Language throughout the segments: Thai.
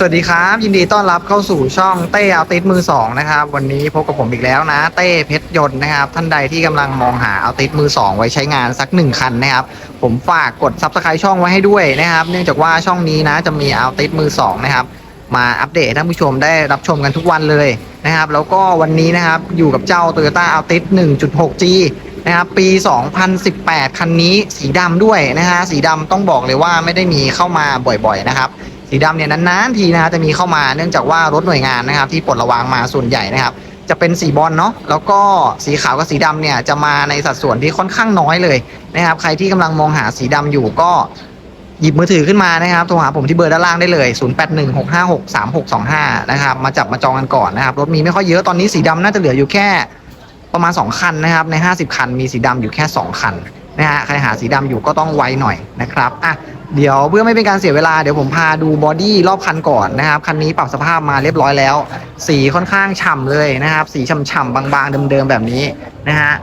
สวัสดีครับ ยินดีต้อนรับเข้าสู่ช่องเต้เอาติสมือสองนะครับ วันนี้พบกับผมอีกแล้วนะ เต้เพชรยนต์นะครับ ท่านใดที่กำลังมองหาเอาติสมือสองไว้ใช้งานสักหนึ่งคันนะครับ ผมฝากกดซับสไครต์ช่องไว้ให้ด้วยนะครับ เนื่องจากว่าช่องนี้นะจะมีเอาติสมือสองนะครับมาอัปเดตให้ท่านผู้ชมได้รับชมกันทุกวันเลยนะครับ แล้วก็วันนี้นะครับอยู่กับเจ้า Toyota Altis 1.6G นะครับปี 2018 คันนี้สีดำด้วยนะฮะสีดำต้องบอกเลยว่าไม่ได้มีเข้ามาบ่อยๆนะครับ สีดำเนี่ยนานๆทีนะฮะจะมีเข้ามาเนื่องจากว่ารถหน่วยงานนะครับ ที่ปลดระวางมาส่วนใหญ่นะครับ จะเป็นสีบอลเนาะแล้วก็สีขาวกับสีดำเนี่ยจะมาในสัดส่วนที่ค่อนข้างน้อยเลยนะครับ ใครที่กำลังมองหาสีดำอยู่ก็หยิบมือถือขึ้นมานะครับโทรหาผมที่เบอร์ด้านล่างได้เลย 0816563625 นะครับ มาจับมาจองกันก่อนนะครับ รถมีไม่ค่อยเยอะตอนนี้สีดำน่าจะเหลืออยู่แค่ประมาณ 2 คันนะครับ ใน 50 คันมีสีดำอยู่แค่ 2 คันนะฮะใครหาสีดำอยู่ก็ต้องไวหน่อยนะครับอะ เดี๋ยวเพื่อไม่เป็นการเสียเวลาเดี๋ยวผมพาดูบอดี้รอบคันก่อนนะครับ คันนี้ปรับสภาพมาเรียบร้อยแล้ว สีค่อนข้างฉ่ำเลยนะครับ สีฉ่ำๆบางๆเดิมๆแบบนี้นะฮะ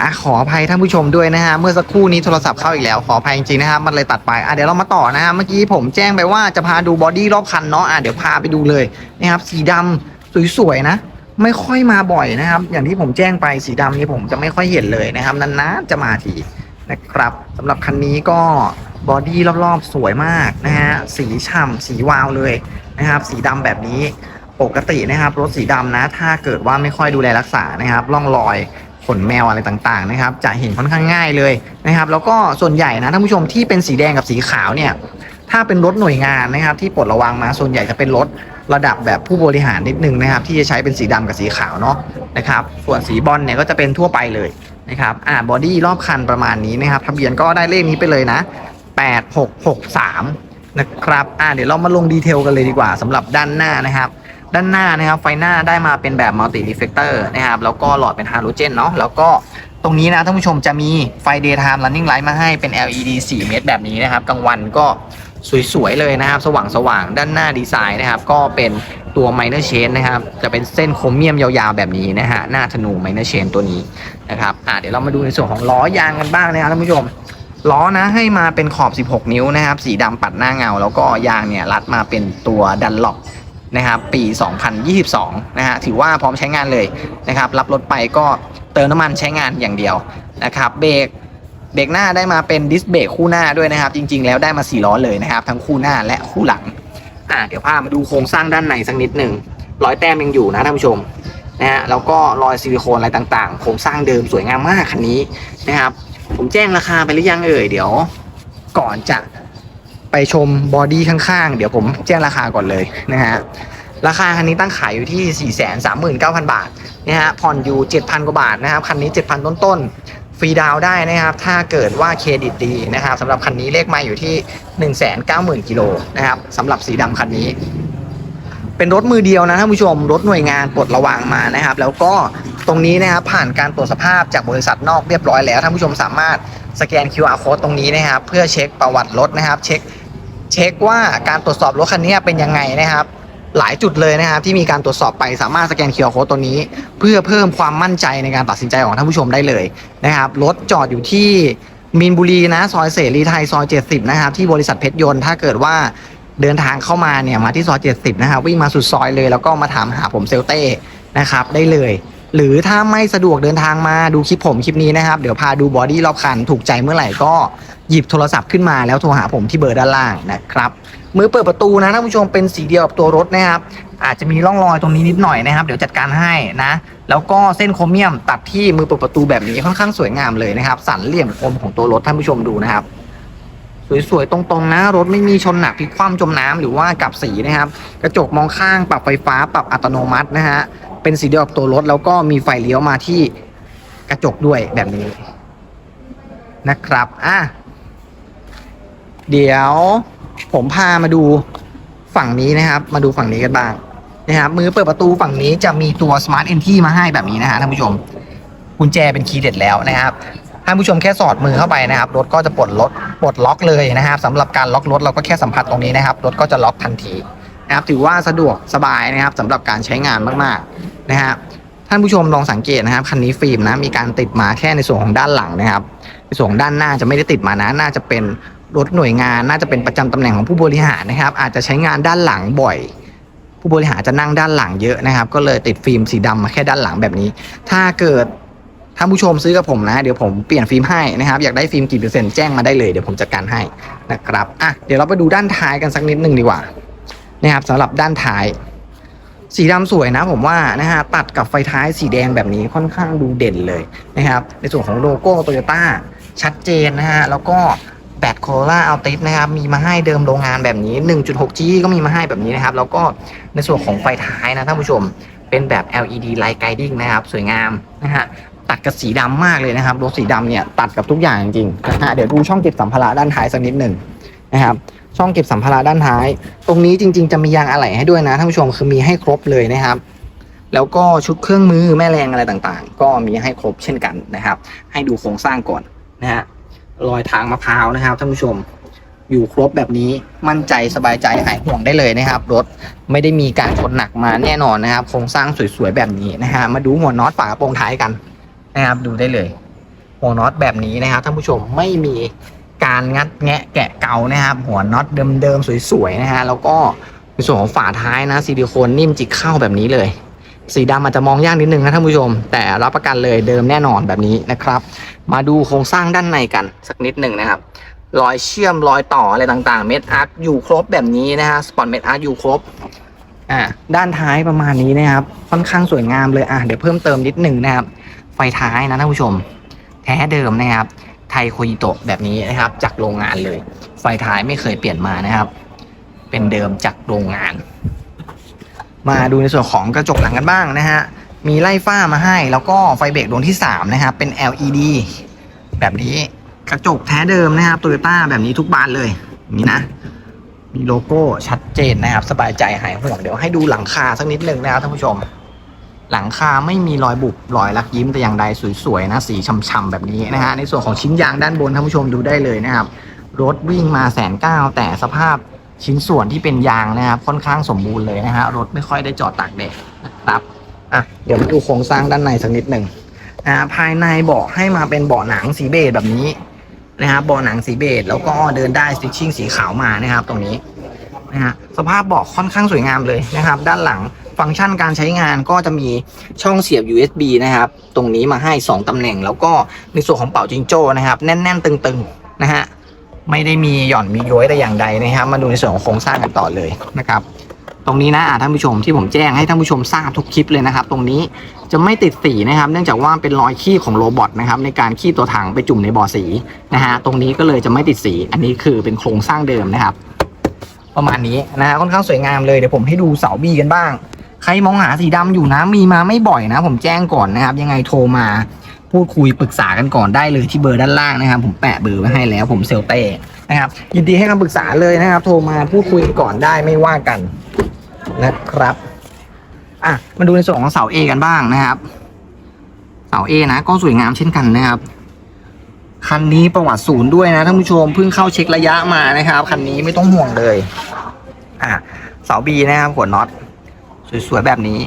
อะขออภัยท่านผู้ชมด้วยนะฮะเมื่อสักครู่นี้โทรศัพท์เข้าอีกแล้วขออภัยจริงๆนะครับมันเลยตัดไปอะเดี๋ยวเรามาต่อนะฮะเมื่อกี้ผมแจ้งไปว่าจะพาดูบอดี้รอบคันเนาะอะเดี๋ยวพาไปดูเลยนะครับสีดำสวยๆนะไม่ค่อยมาบ่อยนะครับ อย่างที่ผมแจ้งไปสีดำนี่ผมจะไม่ค่อยเห็นเลยนะครับนานๆจะมาที นะครับสำหรับคันนี้ก็บอดี้รอบๆ สวยมากนะฮะสีฉ่ำสีวาวเลยนะครับ สีดำแบบนี้ปกตินะครับ รถสีดำนะ ถ้าเกิดว่าไม่ค่อยดูแลรักษานะครับร่องรอยขนแมวอะไรต่างๆนะครับ จะเห็นค่อนข้างง่ายเลยนะครับ แล้วก็ส่วนใหญ่นะท่านผู้ชมที่เป็นสีแดงกับสีขาวเนี่ยถ้าเป็นรถหน่วยงานนะครับ ที่ปลดระวางมาส่วนใหญ่จะเป็นรถระดับแบบผู้บริหารนิดนึงนะครับ ที่จะใช้เป็นสีดำกับสีขาวเนาะนะครับ ส่วนสีบอลเนี่ยก็จะเป็นทั่วไปเลย นะครับ อ่า บอดี้รอบคันประมาณนี้นะครับ ทะเบียนก็ได้เลขนี้ไปเลยนะ 8663 นะครับ อ่า เดี๋ยวเรามาลงดีเทลกันเลยดีกว่าสำหรับด้านหน้านะครับ ด้านหน้านะครับ ไฟหน้าได้มาเป็นแบบมัลติรีเฟกเตอร์นะครับ แล้วก็หลอดเป็นฮาโลเจนเนาะ แล้วก็ตรงนี้นะท่านผู้ชมจะมีไฟ daytime running light มาให้เป็น LED 4 เมตรแบบนี้นะครับ กลางวันก็ สวยๆเลยนะครับ สว่างๆด้านหน้าดีไซน์นะครับ ก็เป็นตัว minor chain นะครับ จะเป็นเส้นโครเมียมยาวๆแบบนี้นะฮะหน้าธนู minor chain ตัวนี้นะครับอ่าเดี๋ยวเรามาดูในส่วนของล้อยางกันบ้างนะครับท่านผู้ชมล้อนะให้มาเป็นขอบ 16 นิ้วนะครับ สีดำปัดหน้าเงา แล้วก็ยางเนี่ยรัดมาเป็นตัวดันล็อกนะครับปี 2022 นะฮะถือว่าพร้อมใช้งานเลยนะครับ รับรถไปก็เติมน้ำมันใช้งานอย่างเดียวนะครับ เบรก เบรกหน้าได้มาเป็นดิสเบรกคู่หน้าด้วยนะครับ จริง ๆ แล้วได้มา4ล้อเลยนะครับ ทั้งคู่หน้าและคู่หลัง อ่าเดี๋ยวพามาดูโครงสร้างด้านในสักนิดหนึ่งรอยแต้มยังอยู่นะท่านผู้ชมนะฮะแล้วก็รอยซิลิโคนอะไรต่างๆ โครงสร้างเดิมสวยงามมากคันนี้นะครับ ผมแจ้งราคาไปหรือยังเอ่ยเดี๋ยว ก่อนจะไปชมบอดี้ข้างๆ เดี๋ยวผมแจ้งราคาก่อนเลยนะฮะราคาคันนี้ตั้งขายอยู่ที่ 439,000 บาทนะฮะผ่อนอยู่ 7,000 กว่าบาทนะครับ คันนี้ 7,000 ต้นๆ ฟรีดาวได้นะครับ ถ้าเกิดว่าเครดิตดีนะครับสำหรับคันนี้เลขมาอยู่ที่ 190,000กิโลนะครับสำหรับสีดำคันนี้ เป็นรถมือเดียวนะท่านผู้ชม รถหน่วยงานปลดระวางมานะครับ แล้วก็ตรงนี้นะครับผ่านการตรวจสภาพจากบริษัทนอกเรียบร้อยแล้วท่านผู้ชมสามารถสแกน QR code ตรงนี้นะครับ เพื่อเช็คประวัติรถนะครับ เช็คเช็คว่าการตรวจสอบรถคันนี้เป็นยังไงนะครับ หลายจุดเลยนะครับที่มีการตรวจสอบไปสามารถสแกน QR code ตัวนี้ เพื่อเพิ่มความมั่นใจในการตัดสินใจของท่านผู้ชมได้เลยนะครับรถจอดอยู่ที่มีนบุรีนะซอยเสรีไทยซอย 70 นะครับ ที่บริษัทเพชรยนต์ถ้าเกิดว่าเดินทางเข้ามาเนี่ยมาที่ซอย 70 นะครับ วิ่งมาสุดซอยเลย แล้วก็มาถามหาผมเซลเต้นะครับ ได้เลย หรือถ้าไม่สะดวกเดินทางมาดูคลิปผมคลิปนี้นะครับ เดี๋ยวพาดูบอดี้รอบคัน ถูกใจเมื่อไหร่ก็หยิบโทรศัพท์ขึ้นมาแล้วโทรหาผมที่เบอร์ด้านล่างนะครับ มือเปิดประตูนะท่านผู้ชมเป็นสีเดียวกับตัวรถนะครับ อาจจะมีร่องรอยตรงนี้นิดหน่อยนะครับ เดี๋ยวจัดการให้นะ แล้วก็เส้นโครเมียมตัดที่มือเปิดประตูแบบนี้ค่อนข้างสวยงามเลยนะครับ สันเหลี่ยมคมของตัวรถท่านผู้ชมดูนะครับ สวยๆตรงๆนะ รถไม่มีชนหนักพลิกคว่ำจมน้ำหรือว่ากับสีนะครับ กระจกมองข้างปรับไฟฟ้าปรับอัตโนมัตินะฮะเป็นสีเดียวกับตัวรถแล้วก็มีไฟเลี้ยวมาที่กระจกด้วยแบบนี้นะครับ อะ เดี๋ยว ผมพามาดูฝั่งนี้นะครับ มาดูฝั่งนี้กันบ้างนะครับมือเปิดประตูฝั่งนี้จะมีตัว Smart Entry มาให้แบบนี้นะฮะท่านผู้ชมกุญแจเป็นคีย์เด็ดแล้วนะครับท่านผู้ชมแค่สอดมือเข้าไปนะครับรถก็จะปลดล็อกปลดล็อกเลยนะครับสำหรับการล็อกรถเราก็แค่สัมผัสตรงนี้นะครับรถก็จะล็อกทันทีนะครับถือว่าสะดวกสบายนะครับสำหรับการใช้งานมากๆนะฮะท่านผู้ชมลองสังเกตนะครับคันนี้ฟิล์มนะมีการติดมาแค่ในส่วนของด้านหลังนะครับในส่วนของด้านหน้าจะไม่ได้ติดมานะน่าจะเป็น รถหน่วยงานน่าจะเป็นประจำตำแหน่งของผู้บริหารนะครับ อาจจะใช้งานด้านหลังบ่อย ผู้บริหารจะนั่งด้านหลังเยอะนะครับ ก็เลยติดฟิล์มสีดำมาแค่ด้านหลังแบบนี้ ถ้าเกิดท่านผู้ชมซื้อกับผมนะ เดี๋ยวผมเปลี่ยนฟิล์มให้นะครับ อยากได้ฟิล์มกี่เปอร์เซ็นต์แจ้งมาได้เลยเดี๋ยวผมจัดการให้นะครับอะเดี๋ยวเราไปดูด้านท้ายกันสักนิดหนึ่งดีกว่านะครับสำหรับด้านท้าย สีดำสวยนะผมว่านะฮะตัดกับไฟท้ายสีแดงแบบนี้ค่อนข้างดูเด่นเลยนะครับ ในส่วนของโลโก้โตโยต้าชัดเจนนะฮะแล้วก็ แบตโคล่าเอัลติสนะครับ มีมาให้เดิมโรงงานแบบนี้ 1.6G ก็มีมาให้แบบนี้นะครับ แล้วก็ในส่วนของไฟท้ายนะท่านผู้ชม เป็นแบบ LED Light Guiding นะครับ สวยงามนะฮะ ตัดกับสีดำมากเลยนะครับ รถสีดำเนี่ยตัดกับทุกอย่างจริงๆนะฮะ เดี๋ยวดูช่องเก็บสัมภาระด้านท้ายสักนิดหนึ่งนะครับ ช่องเก็บสัมภาระด้านท้าย ตรงนี้จริง ๆ จะมียางอะไหล่ให้ด้วยนะท่านผู้ชม คือมีให้ครบเลยนะครับแล้วก็ชุดเครื่องมือแม่แรงอะไรต่างๆ ก็มีให้ครบเช่นกันนะครับ ให้ดูโครงสร้างก่อนนะฮะ รอยทางมะพร้าวนะครับท่านผู้ชม อยู่ครบแบบนี้มั่นใจสบายใจหายห่วงได้เลยนะครับ รถไม่ได้มีการชนหนักมาแน่นอนนะครับโครงสร้างสวยๆแบบนี้นะฮะมาดูหัวน็อตฝากระโปรงท้ายกันนะครับดูได้เลยหัวน็อตแบบนี้นะครับท่านผู้ชมไม่มีการงัดแงะแกะเกานะครับ หัวน็อตเดิมๆสวยๆนะฮะแล้วก็ในส่วนของฝาท้ายนะซิลิโคนนิ่มจิกเข้าแบบนี้เลย สีดำอาจจะมองยากนิดนึงนะท่านผู้ชม แต่รับประกันเลยเดิมแน่นอนแบบนี้นะครับ มาดูโครงสร้างด้านในกันสักนิดหนึ่งนะครับรอยเชื่อมรอยต่ออะไรต่างๆ เม็ดอาร์คอยู่ครบแบบนี้นะฮะสปอนเม็ดอาร์คอยู่ครบอ่าด้านท้ายประมาณนี้นะครับ ค่อนข้างสวยงามเลยอะเดี๋ยวเพิ่มเติมนิดหนึ่งนะครับ ไฟท้ายนะท่านผู้ชม แท้เดิมนะครับ ไทโคยิโตะแบบนี้นะครับ จากโรงงานเลย ไฟท้ายไม่เคยเปลี่ยนมานะครับ เป็นเดิมจากโรงงาน มาดูในส่วนของกระจกหลังกันบ้างนะฮะ มีไล่ฝ้ามาให้ แล้วก็ไฟเบรกดวงที่3นะครับ เป็น LED แบบนี้กระจกแท้เดิมนะครับโตโยต้าแบบนี้ทุกบานเลยนี้นะมีโลโก้ชัดเจนนะครับ สบายใจหายห่วงเดี๋ยวให้ดูหลังคาสักนิดหนึ่งนะครับท่านผู้ชม หลังคาไม่มีรอยบุบรอยลักยิ้มแต่อย่างใดสวยๆนะสีช่ำๆแบบนี้นะฮะในส่วนของชิ้นยางด้านบนท่านผู้ชมดูได้เลยนะครับรถวิ่งมาแสนเก้าแต่สภาพ ชิ้นส่วนที่เป็นยางนะครับ ค่อนข้างสมบูรณ์เลยนะฮะรถไม่ค่อยได้จอดตากแดดนะครับอะเดี๋ยวมาดูโครงสร้างด้านในสักนิดหนึ่งอ่าภายในเบาะให้มาเป็นเบาะหนังสีเบจแบบนี้นะครับเบาะหนังสีเบจแล้วก็เดินได้สติชชิ่งสีขาวมานะครับ ตรงนี้นะฮะสภาพเบาะค่อนข้างสวยงามเลยนะครับ ด้านหลังฟังก์ชันการใช้งานก็จะมีช่องเสียบ USB นะครับ ตรงนี้มาให้ 2 ตำแหน่ง แล้วก็ในส่วนของเป่าจิงโจ้นะครับ แน่น ๆ ตึง ๆ นะฮะ ไม่ได้มีหย่อนมีย้อยแต่อย่างใดนะครับ มาดูในส่วนของโครงสร้างกันต่อเลยนะครับ ตรงนี้นะท่านผู้ชมที่ผมแจ้งให้ท่านผู้ชมทราบทุกคลิปเลยนะครับ ตรงนี้จะไม่ติดสีนะครับ เนื่องจากว่าเป็นรอยขี้ของโรบอทนะครับในการขี้ตัวถังไปจุ่มในบ่อสีนะฮะตรงนี้ก็เลยจะไม่ติดสี อันนี้คือเป็นโครงสร้างเดิมนะครับ ประมาณนี้นะฮะค่อนข้างสวยงามเลยเดี๋ยวผมให้ดูเสาบีกันบ้าง ใครมองหาสีดำอยู่นะมีมาไม่บ่อยนะ ผมแจ้งก่อนนะครับ ยังไงโทรมา พูดคุยปรึกษากันก่อนได้เลยที่เบอร์ด้านล่างนะครับ ผมแปะเบอร์ไว้ให้แล้วผมเซลเต้นะครับ ยินดีให้คำปรึกษาเลยนะครับ โทรมาพูดคุยกันก่อนได้ไม่ว่ากันนะครับอะมาดูในส่วนของเสา A กันบ้างนะครับเสา A นะก็สวยงามเช่นกันนะครับคันนี้ประวัติศูนย์ด้วยนะท่านผู้ชมเพิ่งเข้าเช็คระยะมานะครับคันนี้ไม่ต้องห่วงเลยอะเสา B นะครับหัวน็อตสวยๆแบบนี้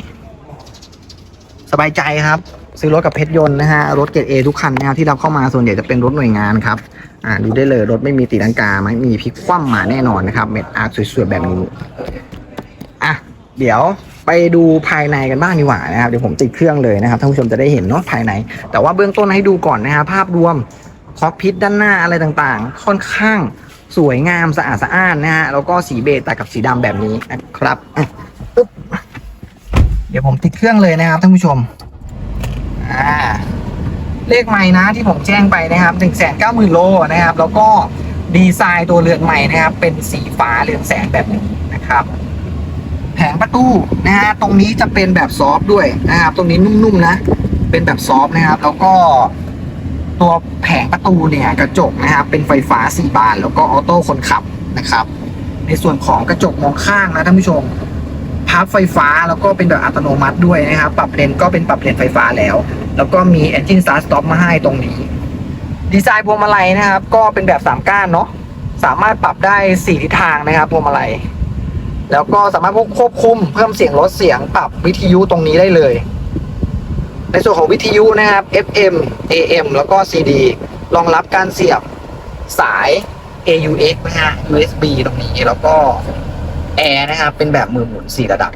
สบายใจครับ ซื้อรถกับเพชรยนต์นะฮะรถเกรดเอทุกคันนะครับที่รับเข้ามาส่วนใหญ่จะเป็นรถหน่วยงานครับอ่าดูได้เลยรถไม่มีตีลังกาไม่มีพลิกคว่ำมาแน่นอนนะครับเม็ดอาร์คสวยๆแบบนี้อะเดี๋ยวไปดูภายในกันบ้างดีกว่านะครับเดี๋ยวผมติดเครื่องเลยนะครับท่านผู้ชมจะได้เห็นเนาะภายใน แต่ว่าเบื้องต้นให้ดูก่อนนะครับภาพรวมคอกพิษด้านหน้าอะไรต่างๆ ค่อนข้างสวยงามสะอาดสะอ้านนะฮะแล้วก็สีเบจตัดกับสีดำแบบนี้นะครับอะปึ๊บเดี๋ยวผมติดเครื่องเลยนะครับท่านผู้ชม อ่าเลขใหม่นะที่ผมแจ้งไปนะครับ1นึ่งแสนเก้าหมื่นโลนะครับ แล้วก็ดีไซน์ตัวเรือนใหม่นะครับ เป็นสีฟ้าเรืองแสงแบบนี้นะครับ แผงประตูนะฮะตรงนี้จะเป็นแบบซอฟด้วยนะครับ ตรงนี้นุ่มๆนะ เป็นแบบซอฟนะครับ แล้วก็ตัวแผงประตูเนี่ยกระจกนะครับ เป็นไฟฟ้าสี่บานแล้วก็ออโต้คนขับนะครับ ในส่วนของกระจกมองข้างนะท่านผู้ชม พับไฟฟ้าแล้วก็เป็นแบบอัตโนมัติด้วยนะครับปรับเลนก็เป็นปรับเลนไฟฟ้าแล้ว แล้วก็มี Engine Start Stop มาให้ตรงนี้ ดีไซน์พวงมาลัยนะครับ ก็เป็นแบบสามก้านเนาะสามารถปรับได้สี่ทิศทางนะครับพวงมาลัยแล้วก็สามารถควบคุมเพิ่มเสียงลดเสียงปรับวิทยุตรงนี้ได้เลย ในส่วนของวิทยุนะครับ FM AM แล้วก็ CD รองรับการเสียบสาย AUX นะฮะ USB ตรงนี้แล้วก็ แอร์นะครับเป็นแบบมือหมุนสี่ระดับ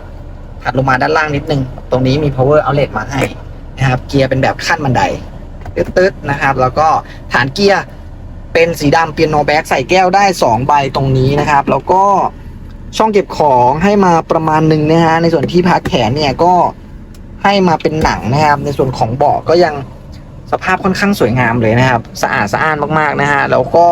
ถัดลงมาด้านล่างนิดนึง ตรงนี้มี power outlet มาให้นะครับ เกียร์เป็นแบบขั้นบันไดตึ๊ดๆนะครับ แล้วก็ฐานเกียร์เป็นสีดำเปียโนแบ็กใส่แก้วได้ 2 ใบตรงนี้นะครับ แล้วก็ช่องเก็บของให้มาประมาณหนึ่งนะฮะในส่วนที่พักแขนเนี่ยก็ให้มาเป็นหนังนะครับ ในส่วนของเบาะก็ยังสภาพค่อนข้างสวยงามเลยนะครับ สะอาดสะอ้านมากๆนะฮะแล้วก็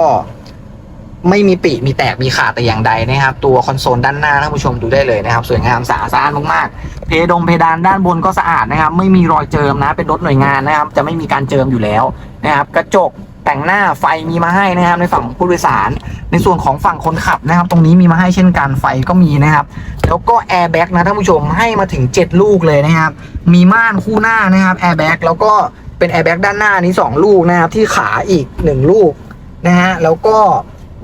ไม่มีปีมีแตกมีขาดแต่อย่างใดนะครับ ตัวคอนโซลด้านหน้าท่านผู้ชมดูได้เลยนะครับ สวยงามสะอาดสะอานมากๆเพดงเพดานด้านบนก็สะอาดนะครับ ไม่มีรอยเจิมนะเป็นรถหน่วยงานนะครับ จะไม่มีการเจิมอยู่แล้วนะครับ กระจกแต่งหน้าไฟมีมาให้นะครับ ในฝั่งของผู้โดยสาร ในส่วนของฝั่งคนขับนะครับ ตรงนี้มีมาให้เช่นกันไฟก็มีนะครับ แล้วก็แอร์แบ็กนะท่านผู้ชมให้มาถึง 7 ลูกเลยนะครับ มีม่านคู่หน้านะครับแอร์แบ็กแล้วก็เป็นแอร์แบ็กด้านหน้านี้ 2 ลูกนะครับ ที่ขาอีก 1 ลูกนะฮะแล้วก็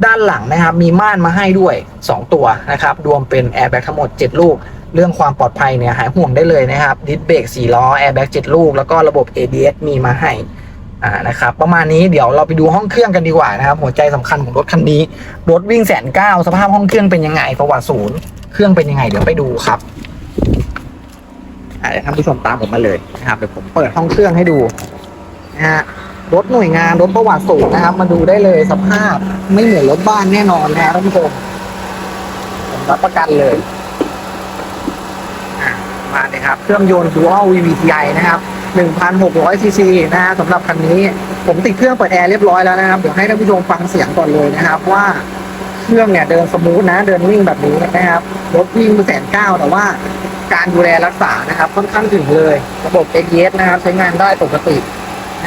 ด้านหลังนะครับมีม่านมาให้ด้วย 2 ตัวนะครับรวมเป็นแอร์แบ็กทั้งหมด 7 ลูก เรื่องความปลอดภัยเนี่ยหายห่วงได้เลยนะครับดิสเบรก4ล้อแอร์แบ็ก7ลูก แล้วก็ระบบ ABS มีมาให้อ่านะครับประมาณนี้เดี๋ยวเราไปดูห้องเครื่องกันดีกว่านะครับหัวใจสำคัญของรถคันนี้ รถวิ่งแสนเก้าสภาพห้องเครื่องเป็นยังไงประวัติศูนย์เครื่องเป็นยังไงเดี๋ยวไปดูครับเดี๋ยวท่านผู้ชมตามผมมาเลยนะครับเดี๋ยวผมเปิดห้องเครื่องให้ดูนะฮะ รถหน่วยงานรถประวัติศูนย์นะครับ มาดูได้เลยสภาพไม่เหมือนรถบ้านแน่นอนนะท่านผู้ชมผมรับประกันเลยมาเลยครับ เครื่องยนต์ Dual VVTi นะครับ 1,600 ซีซีนะฮะสำหรับคันนี้ ผมติดเครื่องเปิดแอร์เรียบร้อยแล้วนะครับ เดี๋ยวให้ท่านผู้ชมฟังเสียงก่อนเลยนะครับว่าเครื่องเนี่ยเดินสมูทนะ เดินนิ่งแบบนี้นะครับ รถวิ่งแสนเก้าแต่ว่าการดูแลรักษานะครับ ค่อนข้างถึงเลย ระบบ ABS นะครับ ใช้งานได้ปกติ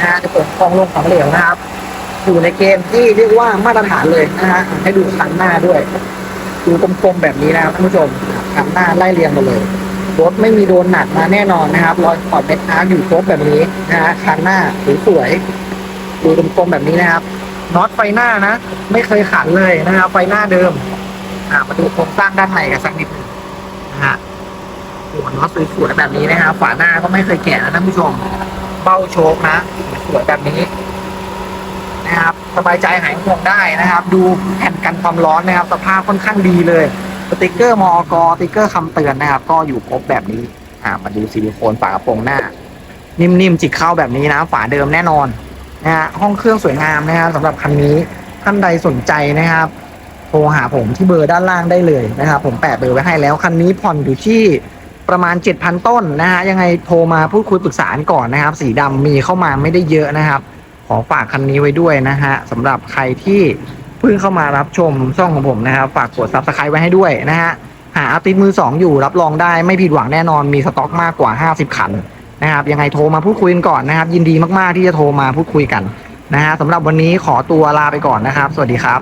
นะฮะในส่วนของลงของเหลวนะครับ อยู่ในเกณฑ์ที่เรียกว่ามาตรฐานเลยนะฮะให้ดูคันหน้าด้วย ดูกลมๆแบบนี้นะครับท่านผู้ชมคันหน้าไล่เรียงมาเลยรถไม่มีโดนหนักมาแน่นอนนะครับรอยขอบเม็ดอาร์อยู่ครบแบบนี้นะฮะคันหน้าสวยๆดูกลมๆแบบนี้นะครับน็อตไฟหน้านะ ไม่เคยขันเลยนะครับไฟหน้าเดิม อ่ามาดูโครงสร้างด้านในกันสักนิดหนึงนะฮะหัวน็อตสวยๆแบบนี้นะครับฝาหน้าก็ไม่เคยแกะนะท่านผู้ชม เบ้าโชคนะสวยแบบนี้นะครับสบายใจหายห่วงได้นะครับ ดูแผ่นกันความร้อนนะครับ สภาพค่อนข้างดีเลยสติกเกอร์มอกสติกเกอร์คำเตือนนะครับ ก็อยู่ครบแบบนี้อ่ามาดูซิลิโคนฝากระโปรงหน้า นิ่มๆจิกเข้าแบบนี้นะฝาเดิมแน่นอนนะฮะห้องเครื่องสวยงามนะครับสำหรับคันนี้ท่านใดสนใจนะครับโทรหาผมที่เบอร์ด้านล่างได้เลยนะครับ ผมแปะเบอร์ไว้ให้แล้วคันนี้ผ่อนอยู่ที่ ประมาณ 7,000 ต้นนะฮะยังไงโทรมาพูดคุยปรึกษาก่อนนะครับ สีดำมีเข้ามาไม่ได้เยอะนะครับ ขอฝากคันนี้ไว้ด้วยนะฮะสำหรับใครที่เพิ่งเข้ามารับชมช่องของผมนะครับ ฝากกดซับสไครต์ไว้ให้ด้วยนะฮะหาอาติดมือ 2 อยู่รับรองได้ไม่ผิดหวังแน่นอนมีสต็อกมากกว่า 50 คันนะครับยังไงโทรมาพูดคุยกันก่อนนะครับ ยินดีมากๆที่จะโทรมาพูดคุยกันนะฮะสำหรับวันนี้ขอตัวลาไปก่อนนะครับ สวัสดีครับ